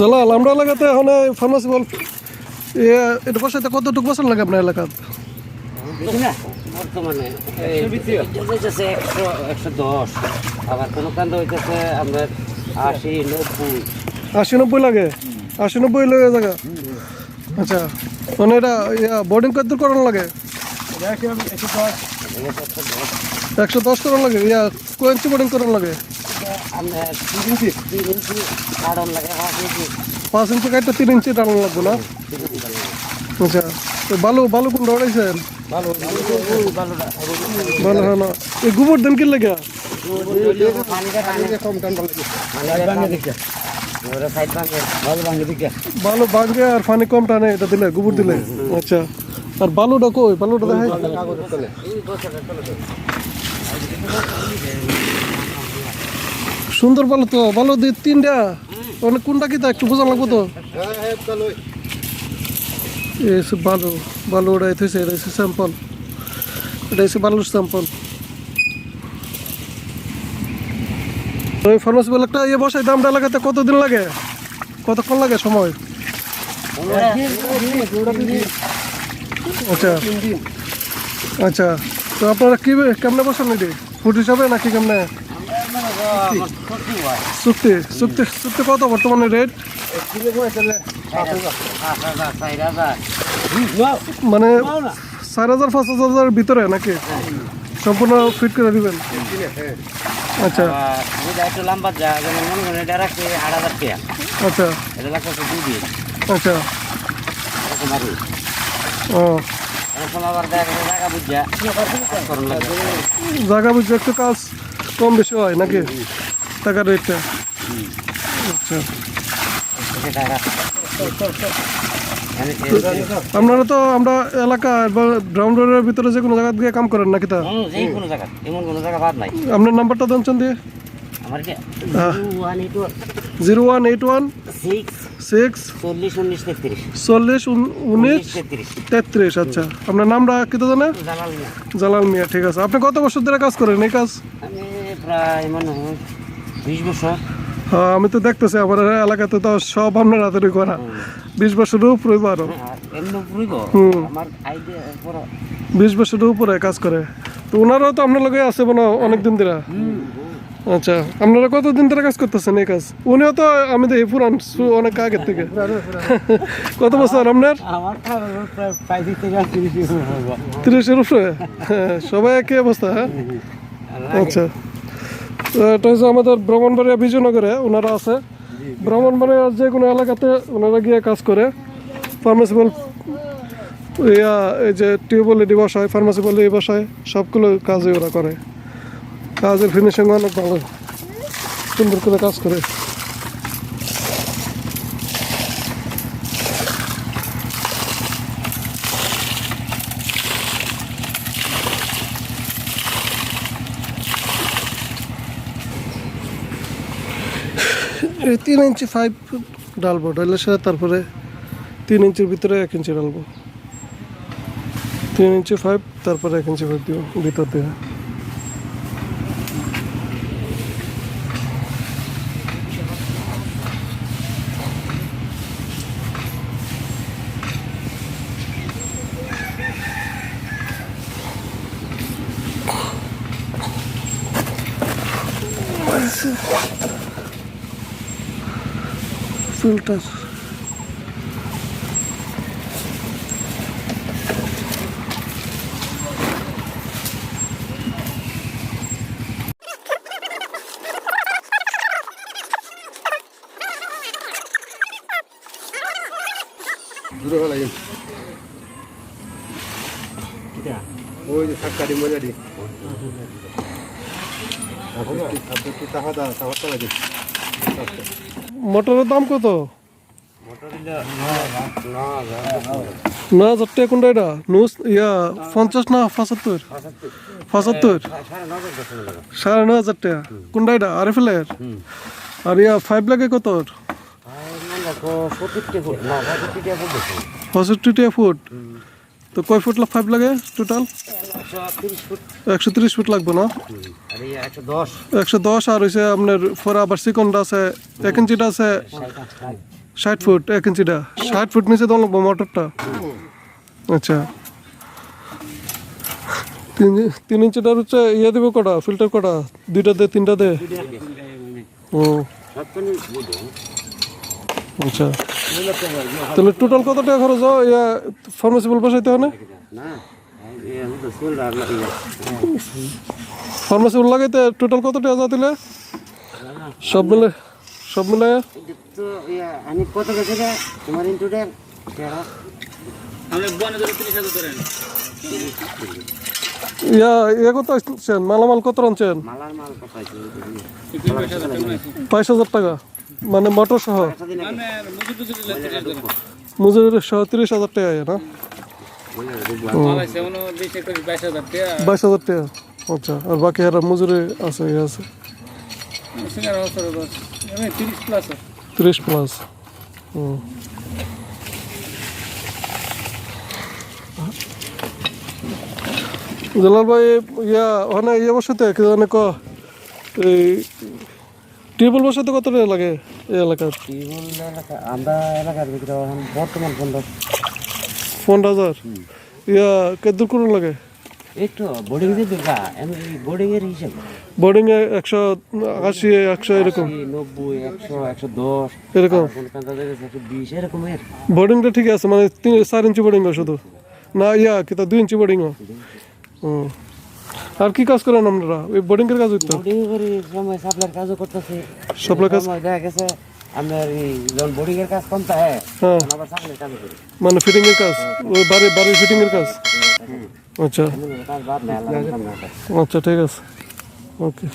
জালাল আমরা এলাকাতে এখন ফার্মাসি বল এটা বসাইতে কতটুকু বছর লাগে আপনার এলাকাত? বর্তমানে হইতেছে একশো একশো দশ। আবার কোনো কান্দ হইতেছে আমরা আশি নব্বই। আশি নব্বই লাগে? আশি নব্বই লাগে জায়গা? আচ্ছা মানে এটা ইয়া বোর্ডিং কত করানো লাগে? একশো দশ। করানো লাগে? ইয়া কোয়েন্সি বোর্ডিং করানো লাগে? তিন ইঞ্চি তিন ইঞ্চি কারণ লাগে পাঁচ ইঞ্চি পাঁচ ইঞ্চি কাটটা তিন ইঞ্চি টানানো লাগবে না আচ্ছা তো বালু বালু কোনটা উঠাইছেন ভালো ভালোটা ভালো হয় না এই গোবর দেন কি লাগে পানিটা পানিটা কম টান ভালো পানি দিকে ওরা সাইড ভাঙে ভালো ভাঙে দিকে বালু ভাঙে আর পানি কম টানে এটা দিলে গোবর দিলে আচ্ছা আর বালুটা কই বালুটা দেখাই সুন্দর বালু তো, বালু দিয়ে তিনটা। মানে কোনটা কি তা একটু বোঝা লাগবো তো? এই সব বালু ওটা এটা এসে স্যাম্পল এটা এসে বালুর স্যাম্পল ওই ফার্মাসি একটা ইয়ে বসাই, দামটা লাগাতে কতদিন লাগে? কতক্ষণ লাগে সময়? আচ্ছা। আচ্ছা। তো আপনারা কি কেমনে বসান এটি? ফুট হিসাবে নাকি কেমনে? চুক্তি চুক্তি চুক্তি কত বর্তমানে রেট মানে চার হাজার, পাঁচ হাজার ভিতরে নাকি? সম্পূর্ণ ফিট করে দিবেন? আচ্ছা। একটু লম্বা যা আট হাজার আচ্ছা। আচ্ছা। ও। জায়গা বুঝা করুন লাগবে জায়গা একটু কাজ কম বেশি হয় নাকি? টাকার রেটটা? আচ্ছা। আপনারা তো আমরা এলাকা বা গ্রাউন্ড রোডের ভিতরে যে কোনো জায়গা দিয়ে কাম করেন নাকি তা? হুম, কোনো জায়গা এমন কোনো জায়গা বাদ নাই। আপনার নাম্বারটা দেন দিয়ে আমার কি? হ্যাঁ। Zero one eight one. Six চল্লিশ উনিশ তেত্রিশ। উন- উনিশ তেত্রিশ। তেত্রিশ আচ্ছা। আপনার নামটা কি তো জানেন? জালাল মিয়া। ঠিক আছে। আপনি কত বছর ধরে কাজ করেন এই কাজ? প্রায় মনে বিশ বছর। হ্যাঁ আমি তো দেখতেছি আমার এলাকাতে তো সব আপনার হাতেরই করা বিশ বছরের উপরে আরও। পড়ো বিশ বছরের উপরে কাজ করে। তো ওনারাও তো আপনার লগে আছে মনে হয় অনেক দিন ধরে আচ্ছা আপনারা কতদিন ধরে কাজ করতেছেন এই কাজ? উনিও তো আমি দেখি পুরান অনেক আগের থেকে। কত বছর আপনার? তিরিশের উপরে? হ্যাঁ, সবাই একই অবস্থা হ্যাঁ? আচ্ছা। এটা হচ্ছে আমাদের ব্রাহ্মণবাড়িয়া বিজয়নগরে ওনারা আছে। ব্রাহ্মণবাড়িয়ার যে কোনো এলাকাতে ওনারা গিয়ে কাজ করে। ফার্মাসিবল ইয়া, এই যে টিউবওয়েল ডিবাস বসায় ফার্মাসি ডিবাস বসায় সবগুলো কাজই ওরা করে। কাজের ফিনিশিং অনেক ভালো। সুন্দর করে কাজ করে। তিন ইঞ্চি ফাইভ ডালবো, ডালের সাথে তারপরে তিন ইঞ্চির ভিতরে এক ইঞ্চি ডালবো। তিন ইঞ্চি ফাইভ তারপরে এক ইঞ্চি ফাইভ দিব, ভিতর দিয়ে। ফিল্টার ওই যে সাতটারি মজারি তাহা দা তাহা লাগে মোটরের দাম কত? না না হাজার টাকা কোনটা এটা? নুস ইয়া পঞ্চাশ না পঁচাত্তর? পঁচাত্তর? সাড়ে সাড়ে হাজার টাকা। কোনটা এটা? আর এফ এর আর ইয়া ফাইভ লাগে কত না পঁয়ষট্টি টাকা ফুট? তো কয় ফুট ফাইভ লাগে টোটাল একশো তিরিশ ফুট লাগবে, না? একশো দশ, আর হয়েছে আপনার ফোর আবার সিকনটা আছে, এক ইঞ্চিটা আছে ষাট ফুট, এক ইঞ্চিটা। ষাট ফুট নিচে তখন লাগবো মোটরটা। আচ্ছা। তিন তিন ইঞ্চিটার হচ্ছে ইয়ে দেবে কটা? ফিল্টার কটা? দুইটা দে, তিনটা দে? ও। আচ্ছা। তাহলে টোটাল কত টাকা খরচ হয়? ইয়া ফার্মাসিবল বসাইতে হয় না? আর ফার্মাসিবল লাগাইতে টোটাল কত টাকা যা দিলে সব মিলে সব মিলে ইয়া আমি কত গেছে তোমার ইয়া ইয়ে কত আসছেন মালামাল কত আনছেন তিরিশ বাইশ হাজার টাকা। মানে মোটর সহ? মুজুর সহ তিরিশ হাজার টাকা না? বাইশ হাজার টাকা। আচ্ছা আর বাকি আর মজুরি আছে ইয়ে আছে? তিরিশ প্লাস। হুম জালাল ভাই, ইয়া, ওখানে ইয়ে বসাতে কি জানে ক? এই টিউবওয়েল বসাতে কত টাকা লাগে এই এলাকার? টিউবওয়েল এলাকা আমরা এলাকার ভিতরে এখন বর্তমান পনেরো পনেরো হাজার ইয়া কে দূর করুন লাগে? তো বোর্ডিং যে দুর্গা আমি বোর্ডিং এর হিসাব। বোর্ডিং এ একশো আশি একশো এরকম। নব্বই একশো একশো দশ এরকম। একশো বিশ এরকমের। বোর্ডিংটা ঠিক আছে মানে তিন চার ইঞ্চি বোর্ডিং শুধু। না ইয়া কিতা দুই ইঞ্চি বোর্ডিং হুম। আর কি কাজ করেন আপনারা? ওই বোর্ডিং এর কাজ হইতো? বোর্ডিং করে সময় সাপ্লাইয়ের কাজও করতেছে। Supply কাজ? সময় দেখা গেছে আপনার এই যখন বোর্ডিং এর কাজ কমতে হ্যাঁ হ্যাঁ। তখন আবার সাপ্লাইয়ের কাজও করি। মানে ফিটিং এর কাজ? ওই বাড়ি বাড়ির ফিটিং এর কাজ? আচ্ছা। কাজ বাদ নেই আল্লাহ কাজ না আচ্ছা ঠিক আছে। ওকে।